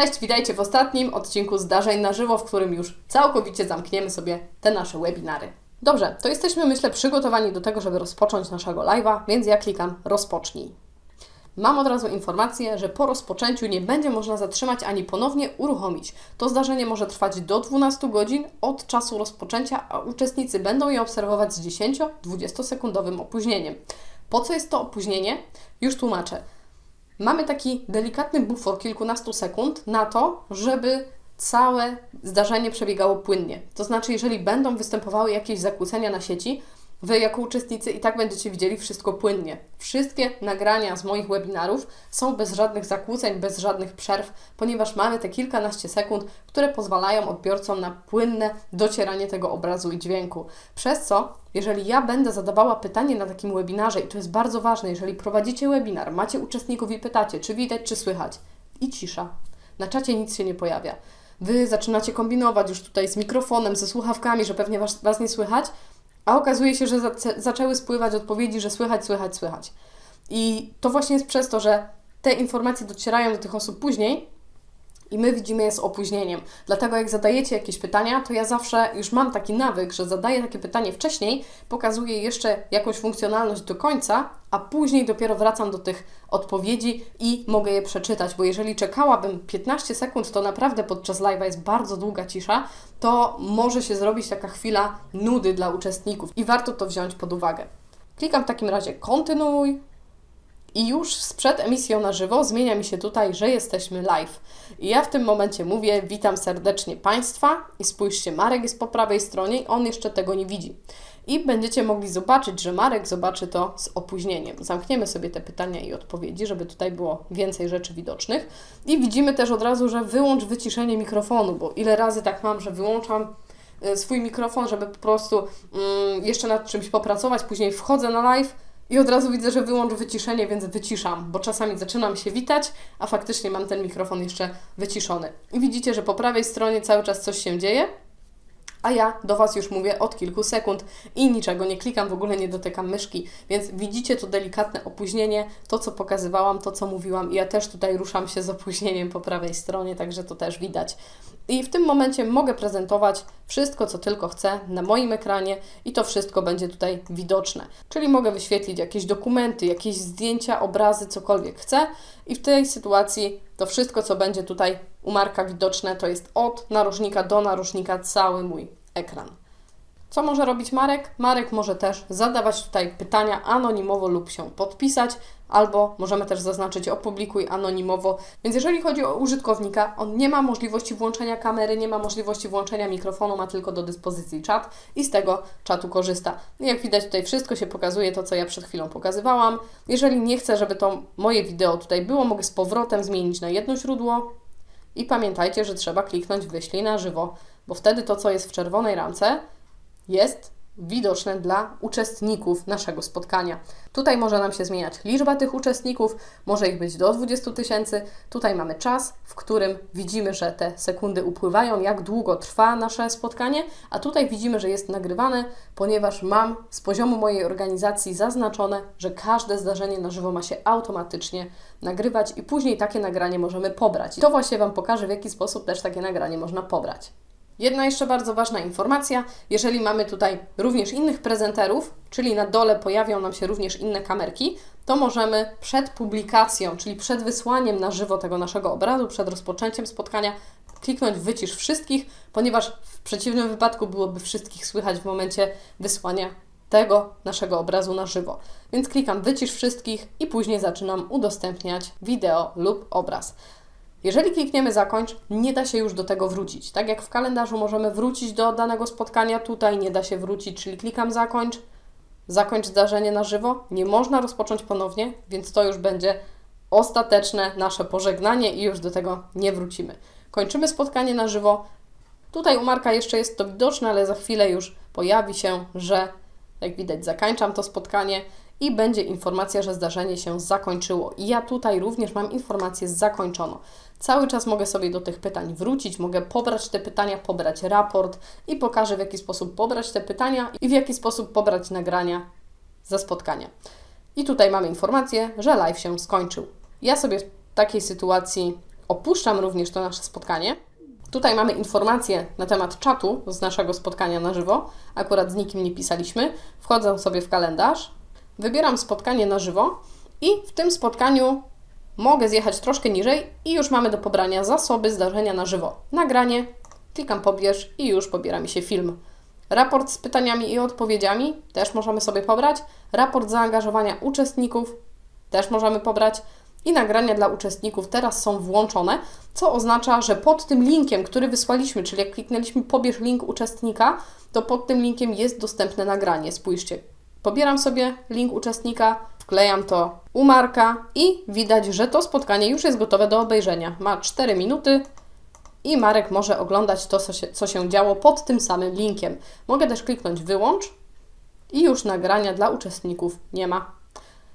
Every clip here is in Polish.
Cześć, witajcie w ostatnim odcinku Zdarzeń na żywo, w którym już całkowicie zamkniemy sobie te nasze webinary. Dobrze, to jesteśmy myślę przygotowani do tego, żeby rozpocząć naszego live'a, więc ja klikam rozpocznij. Mam od razu informację, że po rozpoczęciu nie będzie można zatrzymać ani ponownie uruchomić. To zdarzenie może trwać do 12 godzin od czasu rozpoczęcia, a uczestnicy będą je obserwować z 10-20 sekundowym opóźnieniem. Po co jest to opóźnienie? Już tłumaczę. Mamy taki delikatny bufor kilkunastu sekund na to, żeby całe zdarzenie przebiegało płynnie. To znaczy, jeżeli będą występowały jakieś zakłócenia na sieci, Wy jako uczestnicy i tak będziecie widzieli wszystko płynnie. Wszystkie nagrania z moich webinarów są bez żadnych zakłóceń, bez żadnych przerw, ponieważ mamy te kilkanaście sekund, które pozwalają odbiorcom na płynne docieranie tego obrazu i dźwięku. Przez co, jeżeli ja będę zadawała pytanie na takim webinarze, i to jest bardzo ważne, jeżeli prowadzicie webinar, macie uczestników i pytacie, czy widać, czy słychać, i cisza. Na czacie nic się nie pojawia. Wy zaczynacie kombinować już tutaj z mikrofonem, ze słuchawkami, że pewnie was, was nie słychać, a okazuje się, że zac- zaczęły spływać odpowiedzi, że słychać, słychać, słychać. I to właśnie jest przez to, że te informacje docierają do tych osób później i my widzimy je z opóźnieniem. Dlatego jak zadajecie jakieś pytania, to ja zawsze już mam taki nawyk, że zadaję takie pytanie wcześniej, pokazuję jeszcze jakąś funkcjonalność do końca, a później dopiero wracam do tych odpowiedzi i mogę je przeczytać, bo jeżeli czekałabym 15 sekund, to naprawdę podczas live'a jest bardzo długa cisza, to może się zrobić taka chwila nudy dla uczestników i warto to wziąć pod uwagę. Klikam w takim razie kontynuuj, i już sprzed emisją na żywo zmienia mi się tutaj, że jesteśmy live. I ja w tym momencie mówię: Witam serdecznie Państwa. I spójrzcie, Marek jest po prawej stronie on jeszcze tego nie widzi. I będziecie mogli zobaczyć, że Marek zobaczy to z opóźnieniem. Zamkniemy sobie te pytania i odpowiedzi, żeby tutaj było więcej rzeczy widocznych. I widzimy też od razu, że wyłącz wyciszenie mikrofonu, bo ile razy tak mam, że wyłączam y, swój mikrofon, żeby po prostu mm, jeszcze nad czymś popracować, później wchodzę na live i od razu widzę, że wyłącz wyciszenie, więc wyciszam, bo czasami zaczynam się witać, a faktycznie mam ten mikrofon jeszcze wyciszony. I widzicie, że po prawej stronie cały czas coś się dzieje, a ja do Was już mówię od kilku sekund i niczego nie klikam, w ogóle nie dotykam myszki, więc widzicie to delikatne opóźnienie, to co pokazywałam, to co mówiłam i ja też tutaj ruszam się z opóźnieniem po prawej stronie, także to też widać. I w tym momencie mogę prezentować wszystko, co tylko chcę na moim ekranie i to wszystko będzie tutaj widoczne. Czyli mogę wyświetlić jakieś dokumenty, jakieś zdjęcia, obrazy, cokolwiek chcę i w tej sytuacji to wszystko, co będzie tutaj u Marka widoczne, to jest od narożnika do narożnika cały mój ekran. Co może robić Marek? Marek może też zadawać tutaj pytania anonimowo lub się podpisać, albo możemy też zaznaczyć opublikuj anonimowo. Więc jeżeli chodzi o użytkownika, on nie ma możliwości włączenia kamery, nie ma możliwości włączenia mikrofonu, ma tylko do dyspozycji czat i z tego czatu korzysta. Jak widać tutaj wszystko się pokazuje, to co ja przed chwilą pokazywałam. Jeżeli nie chcę, żeby to moje wideo tutaj było, mogę z powrotem zmienić na jedno źródło i pamiętajcie, że trzeba kliknąć wyślij na żywo, bo wtedy to, co jest w czerwonej ramce, jest widoczne dla uczestników naszego spotkania. Tutaj może nam się zmieniać liczba tych uczestników, może ich być do 20 tysięcy. Tutaj mamy czas, w którym widzimy, że te sekundy upływają, jak długo trwa nasze spotkanie, a tutaj widzimy, że jest nagrywane, ponieważ mam z poziomu mojej organizacji zaznaczone, że każde zdarzenie na żywo ma się automatycznie nagrywać i później takie nagranie możemy pobrać. I to właśnie Wam pokażę, w jaki sposób też takie nagranie można pobrać. Jedna jeszcze bardzo ważna informacja, jeżeli mamy tutaj również innych prezenterów, czyli na dole pojawią nam się również inne kamerki, to możemy przed publikacją, czyli przed wysłaniem na żywo tego naszego obrazu, przed rozpoczęciem spotkania, kliknąć wycisz wszystkich, ponieważ w przeciwnym wypadku byłoby wszystkich słychać w momencie wysłania tego naszego obrazu na żywo. Więc klikam wycisz wszystkich i później zaczynam udostępniać wideo lub obraz. Jeżeli klikniemy zakończ, nie da się już do tego wrócić. Tak jak w kalendarzu możemy wrócić do danego spotkania, tutaj nie da się wrócić, czyli klikam zakończ, zakończ zdarzenie na żywo. Nie można rozpocząć ponownie, więc to już będzie ostateczne nasze pożegnanie i już do tego nie wrócimy. Kończymy spotkanie na żywo. Tutaj u Marka jeszcze jest to widoczne, ale za chwilę już pojawi się, że jak widać zakończam to spotkanie i będzie informacja, że zdarzenie się zakończyło. I ja tutaj również mam informację zakończono. Cały czas mogę sobie do tych pytań wrócić, mogę pobrać te pytania, pobrać raport i pokażę w jaki sposób pobrać te pytania i w jaki sposób pobrać nagrania ze spotkania. I tutaj mamy informację, że live się skończył. Ja sobie w takiej sytuacji opuszczam również to nasze spotkanie. Tutaj mamy informacje na temat czatu z naszego spotkania na żywo. Akurat z nikim nie pisaliśmy. Wchodzę sobie w kalendarz, wybieram spotkanie na żywo i w tym spotkaniu mogę zjechać troszkę niżej i już mamy do pobrania zasoby zdarzenia na żywo. Nagranie, klikam pobierz i już pobiera mi się film. Raport z pytaniami i odpowiedziami też możemy sobie pobrać. Raport zaangażowania uczestników też możemy pobrać. I nagrania dla uczestników teraz są włączone, co oznacza, że pod tym linkiem, który wysłaliśmy, czyli jak kliknęliśmy pobierz link uczestnika, to pod tym linkiem jest dostępne nagranie. Spójrzcie, pobieram sobie link uczestnika, wklejam to u Marka i widać, że to spotkanie już jest gotowe do obejrzenia. Ma 4 minuty, i Marek może oglądać to, co się, co się działo pod tym samym linkiem. Mogę też kliknąć wyłącz i już nagrania dla uczestników nie ma.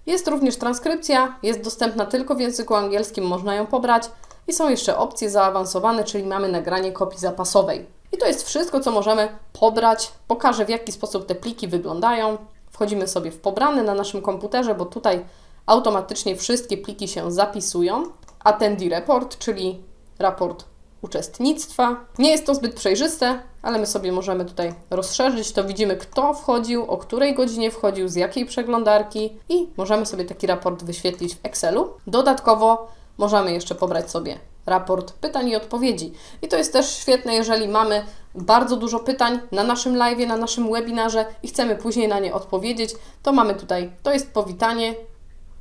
Jest również transkrypcja, jest dostępna tylko w języku angielskim, można ją pobrać i są jeszcze opcje zaawansowane, czyli mamy nagranie kopii zapasowej. I to jest wszystko, co możemy pobrać. Pokażę, w jaki sposób te pliki wyglądają. Wchodzimy sobie w pobrane na naszym komputerze, bo tutaj automatycznie wszystkie pliki się zapisują. Attendee report, czyli raport uczestnictwa. Nie jest to zbyt przejrzyste, ale my sobie możemy tutaj rozszerzyć. To widzimy, kto wchodził, o której godzinie wchodził, z jakiej przeglądarki i możemy sobie taki raport wyświetlić w Excelu. Dodatkowo możemy jeszcze pobrać sobie raport pytań i odpowiedzi. I to jest też świetne, jeżeli mamy bardzo dużo pytań na naszym live, na naszym webinarze i chcemy później na nie odpowiedzieć, to mamy tutaj, to jest powitanie,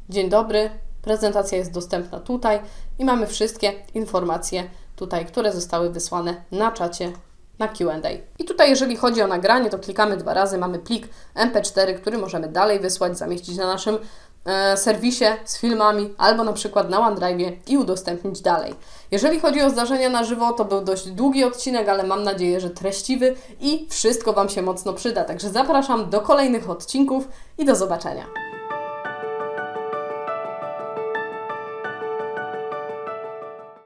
dzień dobry, prezentacja jest dostępna tutaj i mamy wszystkie informacje tutaj, które zostały wysłane na czacie na Q&A. I tutaj, jeżeli chodzi o nagranie, to klikamy dwa razy, mamy plik MP4, który możemy dalej wysłać, zamieścić na naszym serwisie z filmami albo na przykład na OneDrive i udostępnić dalej. Jeżeli chodzi o zdarzenia na żywo, to był dość długi odcinek, ale mam nadzieję, że treściwy i wszystko Wam się mocno przyda. Także zapraszam do kolejnych odcinków i do zobaczenia.